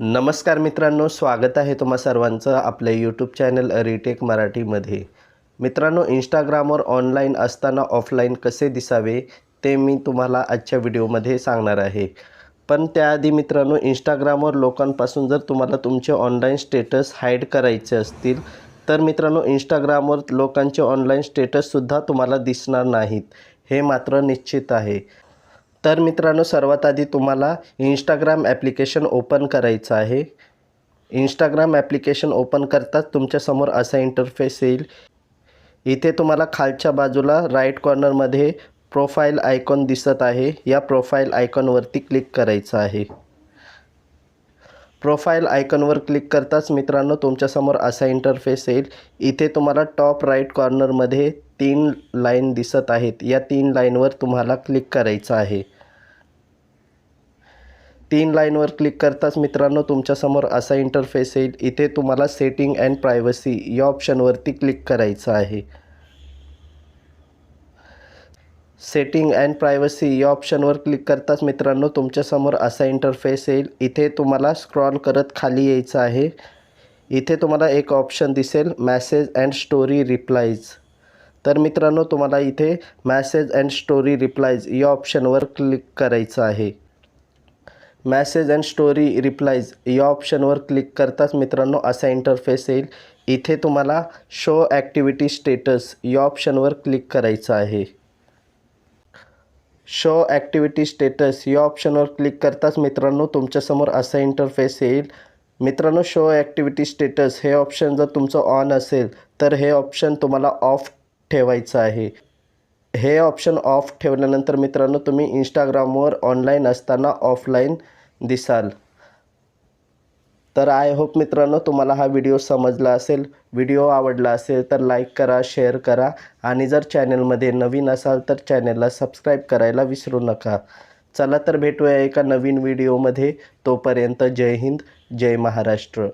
नमस्कार मित्रांनो स्वागत आहे तुम्हा सर्वांचं आपले यूट्यूब चॅनल रिटेक मराठीमध्ये. मित्रांनो इंस्टाग्रामवर ऑनलाईन असताना ऑफलाईन कसे दिसावे ते मी तुम्हाला आजच्या व्हिडिओमध्ये सांगणार आहे. पण त्याआधी मित्रांनो इंस्टाग्रामवर लोकांपासून जर तुम्हाला तुमचे ऑनलाईन स्टेटस हाईड करायचे असतील तर मित्रांनो इंस्टाग्रामवर लोकांचे ऑनलाईन स्टेटससुद्धा तुम्हाला दिसणार नाहीत. हे मात्र निश्चित आहे. तर मित्रांनो सर्वात आधी तुम्हाला इंस्टाग्राम ॲप्लिकेशन ओपन करायचं आहे. इंस्टाग्राम ॲप्लिकेशन ओपन करताच तुमच्यासमोर असा इंटरफेस येईल. इथे तुम्हाला खालच्या बाजूला राईट कॉर्नरमध्ये प्रोफाईल आयकॉन दिसत आहे. या प्रोफाईल आयकॉनवरती क्लिक करायचं आहे. प्रोफाईल आयकॉनवर क्लिक करताच मित्रांनो तुमच्यासमोर असा इंटरफेस येईल. इथे तुम्हाला टॉप राईट कॉर्नरमध्ये तीन लाईन दिसत आहेत. या तीन लाईनवर तुम्हाला क्लिक करायचं आहे. तीन लाईनवर क्लिक करताच मित्रांनो तुमच्यासमोर असा इंटरफेस येईल. इथे तुम्हाला सेटिंग अँड प्रायव्हसी या ऑप्शनवरती क्लिक करायचं आहे. सेटिंग अँड प्रायव्हसी या ऑप्शनवर क्लिक करताच मित्रांनो तुमच्यासमोर असा इंटरफेस येईल. इथे तुम्हाला स्क्रॉल करत खाली यायचं आहे. इथे तुम्हाला एक ऑप्शन दिसेल मॅसेज अँड स्टोरी रिप्लायज तर मित्रांनो तुम्हाला इथे मॅसेज अँड स्टोरी रिप्लायज या ऑप्शनवर क्लिक करायचं आहे. मॅसेज अँड स्टोरी रिप्लायज या ऑप्शनवर क्लिक करताच मित्रांनो असा इंटरफेस येईल. इथे तुम्हाला शो ॲक्टिव्हिटी स्टेटस या ऑप्शनवर क्लिक करायचं आहे. शो ॲक्टिव्हिटी स्टेटस या ऑप्शनवर क्लिक करताच मित्रांनो तुमच्यासमोर असा इंटरफेस येईल. मित्रांनो शो ॲक्टिव्हिटी स्टेटस हे ऑप्शन जर तुमचं ऑन असेल तर हे ऑप्शन तुम्हाला ऑफ ठेवायचं आहे. हे ऑप्शन ऑफ ठेवल्यानंतर मित्रांनो तुम्ही इंस्टाग्रामवर ऑनलाईन असताना ऑफलाईन दिसाल. तर आय होप मित्रांनो तुम्हाला हा व्हिडिओ समजला असेल. व्हिडिओ आवडला असेल तर लाईक करा शेअर करा. आणि जर चॅनलमध्ये नवीन असाल तर चॅनलला सबस्क्राईब करायला विसरू नका. चला तर भेटूया एका नवीन व्हिडिओमध्ये तोपर्यंत जय हिंद जय महाराष्ट्र.